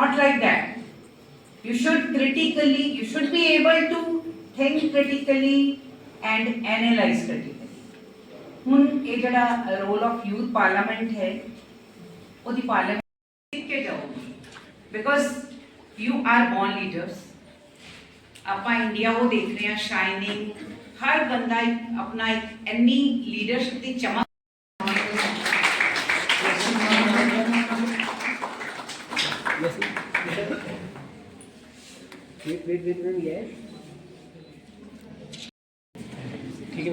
not like that. You should critically, you should be able to think critically and analyze critically. ਹੁਣ ਇਹ ਜਿਹੜਾ role of youth parliament ਹੈ ਉਹਦੀ parliament ਸਿੱਖ ਕੇ ਜਾਓ because you are born leaders ਆਪਾਂ ਇੰਡੀਆ ਉਹ ਦੇਖ ਰਹੇ ਹਾਂ ਸ਼ਾਈਨਿੰਗ ਹਰ ਬੰਦਾ ਇੱਕ ਆਪਣਾ ਇੱਕ ਇੰਨੀ ਲੀਡਰਸ਼ਿਪ ਦੀ ਚਮਕ Wait, wait, wait, wait, yes. ठीक है।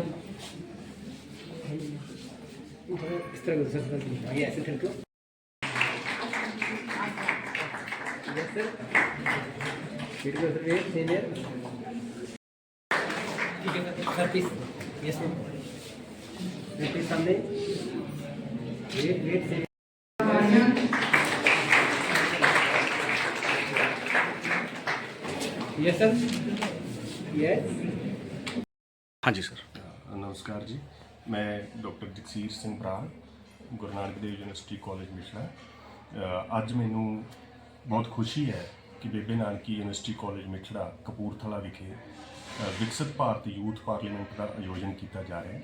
इस तरह करो सर आगे ऐसे ठंड को यस सर वेट करो सर वेट सेम हियर ठीक है सर प्लीज़ यस मैम सामने. वेट वेट सेम ਸਰ ਹਾਂਜੀ ਸਰ ਨਮਸਕਾਰ ਜੀ। ਮੈਂ doctor Jagsir Singh Brar Guru Nanak Dev university college Mithra ਅੱਜ ਮੈਨੂੰ ਬਹੁਤ ਖੁਸ਼ੀ ਹੈ ਕਿ ਬੇਬੇ ਨਾਨਕੀ ਯੂਨੀਵਰਸਿਟੀ ਕਾਲਜ ਮਿਠੜਾ ਕਪੂਰਥਲਾ ਵਿਖੇ ਵਿਕਸਿਤ ਭਾਰਤ ਯੂਥ ਪਾਰਲੀਮੈਂਟ ਦਾ ਆਯੋਜਨ ਕੀਤਾ ਜਾ ਰਿਹਾ ਹੈ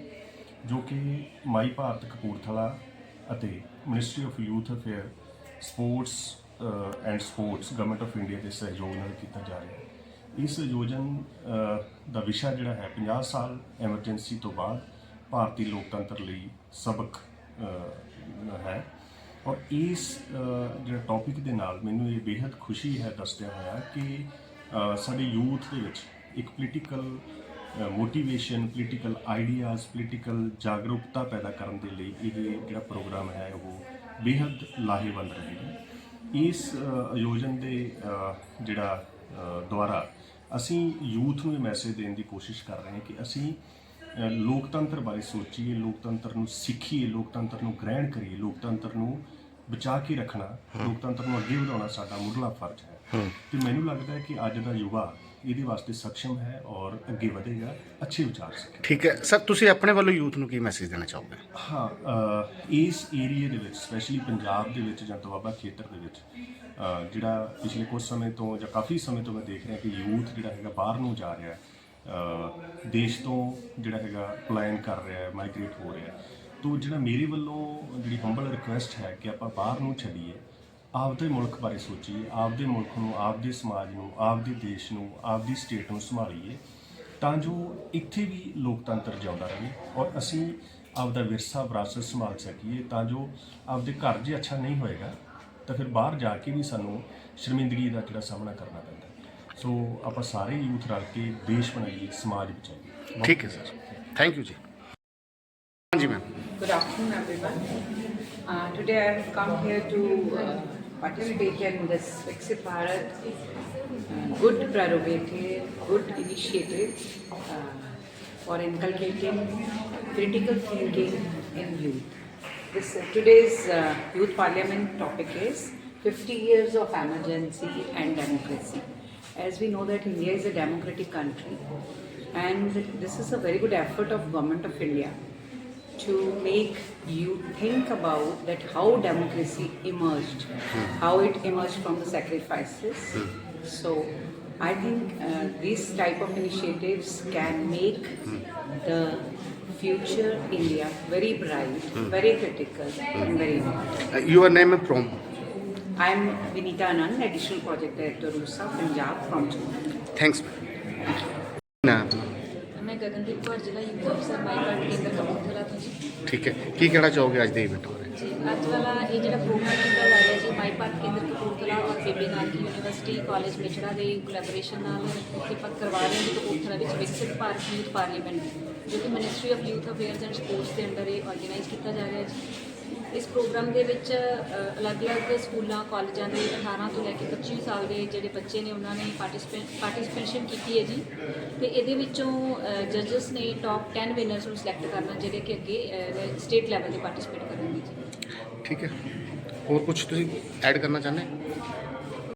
ਜੋ ਕਿ ਮਾਈ ਭਾਰਤ ਕਪੂਰਥਲਾ ਅਤੇ ministry of youth affair sports and sports government of India ਦੇ ਸਹਿਯੋਗ ਨਾਲ ਕੀਤਾ ਜਾ ਰਿਹਾ ਹੈ। ਇਸ ਆਯੋਜਨ ਦਾ ਵਿਸ਼ਾ ਜਿਹੜਾ ਹੈ 50 ਸਾਲ ਐਮਰਜੈਂਸੀ ਤੋਂ ਬਾਅਦ ਭਾਰਤੀ ਲੋਕਤੰਤਰ ਲਈ ਸਬਕ ਹੈ। ਔਰ ਇਸ ਜਿਹੜਾ ਟੌਪਿਕ ਦੇ ਨਾਲ ਮੈਨੂੰ ਇਹ ਬੇਹੱਦ ਖੁਸ਼ੀ ਹੈ ਦੱਸਦਿਆਂ ਹੋਇਆ ਕਿ ਸਾਡੇ ਯੂਥ ਦੇ ਵਿੱਚ ਇੱਕ political motivation political ideas political ਜਾਗਰੂਕਤਾ ਪੈਦਾ ਕਰਨ ਦੇ ਲਈ ਇਹ ਜਿਹੜਾ ਪ੍ਰੋਗਰਾਮ ਹੈ, ਉਹ ਬੇਹੱਦ ਲਾਹੇਵੰਦ ਰਹੇਗਾ। ਇਸ ਆਯੋਜਨ ਦੇ ਜਿਹੜਾ ਦੁਆਰਾ। ਅਸੀਂ ਯੂਥ ਨੂੰ ਇਹ ਮੈਸੇਜ ਦੇਣ ਦੀ ਕੋਸ਼ਿਸ਼ ਕਰ ਰਹੇ ਹਾਂ ਕਿ ਅਸੀਂ ਲੋਕਤੰਤਰ ਬਾਰੇ ਸੋਚੀਏ ਲੋਕਤੰਤਰ ਨੂੰ ਸਿੱਖੀਏ ਲੋਕਤੰਤਰ ਨੂੰ ਗ੍ਰਹਿਣ ਕਰੀਏ ਲੋਕਤੰਤਰ ਨੂੰ ਬਚਾ ਕੇ ਰੱਖਣਾ ਲੋਕਤੰਤਰ ਨੂੰ ਅੱਗੇ ਵਧਾਉਣਾ ਸਾਡਾ ਮੁੱਢਲਾ ਫਰਜ਼ ਹੈ। ਤੇ ਮੈਨੂੰ ਲੱਗਦਾ ਹੈ ਕਿ ਅੱਜ ਦਾ ਯੁਵਾ ਇਹਦੇ ਵਾਸਤੇ ਸક્ષਮ ਹੈ ਔਰ ਅੱਗੇ ਵਧੇਗਾ ਅੱਛੇ ਵਿਚਾਰ ਸਿੱਖੇ। ਠੀਕ ਹੈ। ਸਰ ਤੁਸੀਂ ਆਪਣੇ ਵੱਲੋਂ ਯੂਥ ਨੂੰ ਕੀ ਮੈਸੇਜ ਦੇਣਾ ਚਾਹੋਗੇ? ਹਾਂ ਅ, ਇਸ ਏਰੀਆ ਦੇ ਵਿੱਚ ਸਪੈਸ਼ਲੀ ਪੰਜਾਬ ਦੇ ਵਿੱਚ ਜਾਂ ਦੁਆਬਾ ਖੇਤਰ ਦੇ ਵਿੱਚ ਅ, ਜਿਹੜਾ ਪਿਛਲੇ ਕੁਝ ਸਮੇਂ ਤੋਂ ਜਾਂ ਕਾਫੀ ਸਮੇਂ ਤੋਂ ਮੈਂ ਦੇਖ ਰਿਹਾ ਕਿ ਯੂਥ ਜਿਹੜਾ ਹੈਗਾ ਬਾਹਰ ਨੂੰ ਜਾ ਰਿਹਾ ਹੈ ਅ, ਦੇਸ਼ ਤੋਂ ਜਿਹੜਾ ਹੈਗਾ ਪਲਾਨ ਕਰ ਰਿਹਾ ਹੈ ਮਾਈਗ੍ਰੇਟ ਹੋ ਰਿਹਾ ਹੈ। ਤੋ ਜਿਹੜਾ ਮੇਰੇ ਵੱਲੋਂ ਜਿਹੜੀ ਹੰਬਲ ਰਿਕੁਐਸਟ ਹੈ ਕਿ ਆਪਾਂ ਬਾਹਰ ਨੂੰ ਛੱਡੀਏ ਆਪਦੇ ਮੁਲਕ ਬਾਰੇ ਸੋਚੀਏ ਆਪਦੇ ਮੁਲਕ ਨੂੰ ਆਪਦੇ ਸਮਾਜ ਨੂੰ ਆਪਦੇ ਦੇਸ਼ ਨੂੰ ਆਪਦੀ ਸਟੇਟ ਨੂੰ ਸੰਭਾਲੀਏ ਤਾਂ ਜੋ ਇੱਥੇ ਵੀ ਲੋਕਤੰਤਰ ਜਿਉਂਦਾ ਰਹੇ ਔਰ ਅਸੀਂ ਆਪਦਾ ਵਿਰਸਾ ਵਿਰਾਸਤ ਸੰਭਾਲ ਸਕੀਏ ਤਾਂ ਜੋ ਆਪਦੇ ਘਰ ਜੇ ਅੱਛਾ ਨਹੀਂ ਹੋਏਗਾ ਤਾਂ ਫਿਰ ਬਾਹਰ ਜਾ ਕੇ ਵੀ ਸਾਨੂੰ ਸ਼ਰਮਿੰਦਗੀ ਦਾ ਜਿਹੜਾ ਸਾਹਮਣਾ ਕਰਨਾ ਪੈਂਦਾ। ਸੋ ਆਪਾਂ ਸਾਰੇ ਯੂਥ ਰਲ ਕੇ ਦੇਸ਼ ਬਣਾਈਏ ਸਮਾਜ ਬਚਾਈਏ ਠੀਕ ਹੈ ਸਰ ਥੈਂਕ ਯੂ ਜੀ ਹਾਂਜੀ ma'am everyone. Uh, today I have come here to uh, participate in this Viksit Bharat uh, good prerogative, good initiative uh, for inculcating critical thinking in youth. This uh, today's uh, youth parliament topic is 50 years of emergency and democracy. As we know that India is a democratic country, and this is a very good effort of government of India to make you think about that how democracy emerged, how it emerged from the sacrifices. So I think uh, these type of initiatives can make the future India very bright, very critical, and very important. Uh, your name and from? I'm Vinita Anand, Additional Project Director, RUSA, Punjab, from Jammu. Thanks. Thank you. Gagandeep Kaur ਜ਼ਿਲ੍ਹਾ youth ਅਫਸਰ ਮਾਈਕਾਰਡ ਕੇਂਦਰ ਕਪੂਰਥਲਾ ਤੋਂ ਜੀ। ਠੀਕ ਹੈ। ਕੀ ਕਹਿਣਾ ਚਾਹੋਗੇ ਅੱਜ ਦੇ ਇਵੈਂਟ ਬਾਰੇ? ਜੀ ਅੱਜ ਵਾਲਾ ਇਹ ਜਿਹੜਾ ਪ੍ਰੋਗਰਾਮ ਕੀਤਾ ਜਾ ਰਿਹਾ ਜੀ ਮਾਈ ਪਾਰਕ ਕੇਂਦਰ ਕਪੂਰਥਲਾ ਔਰ ਬੇਬੀ ਨਾਨਕੀ ਯੂਨੀਵਰਸਿਟੀ ਕਾਲਜ ਮਿਸ਼ਰਾ ਦੇ ਕੋਲੈਬੋਰੇਸ਼ਨ ਨਾਲ ਆਪਾਂ ਕਰਵਾ ਰਹੇ ਹਾਂ ਕਪੂਰਥਲਾ ਵਿੱਚ ਵਿਕਸਿਤ ਭਾਰਤ ਯੂਥ ਪਾਰਲੀਮੈਂਟ ਜੋ ਕਿ ministry of youth affairs and sports ਦੇ ਅੰਡਰ ਇਹ ਆਰਗੇਨਾਈਜ਼ ਕੀਤਾ ਜਾ ਰਿਹਾ ਜੀ। ਇਸ ਪ੍ਰੋਗਰਾਮ ਦੇ ਵਿੱਚ ਅਲੱਗ-ਅਲੱਗ ਸਕੂਲਾਂ, ਕਾਲਜਾਂ ਦੇ 18 ਤੋਂ ਲੈ ਕੇ 25 ਸਾਲ ਦੇ ਜਿਹੜੇ ਬੱਚੇ ਨੇ, ਉਹਨਾਂ ਨੇ ਪਾਰਟਿਸਿਪੇਟ ਪਾਰਟਿਸਿਪੇਸ਼ਨ ਕੀਤੀ ਹੈ ਜੀ। ਤੇ ਇਹਦੇ ਵਿੱਚੋਂ ਜੱਜਸ ਨੇ ਟਾਪ 10 ਵਿਨਰਸ ਨੂੰ ਸਿਲੈਕਟ ਕਰਨਾ, ਜਿਹੜੇ ਕਿ ਅੱਗੇ ਸਟੇਟ ਲੈਵਲ ਤੇ ਪਾਰਟਿਸਿਪੇਟ ਕਰਨਗੇ ਜੀ। ਠੀਕ ਹੈ। ਹੋਰ ਕੁਝ ਤੁਸੀਂ ਐਡ ਕਰਨਾ ਚਾਹੁੰਦੇ?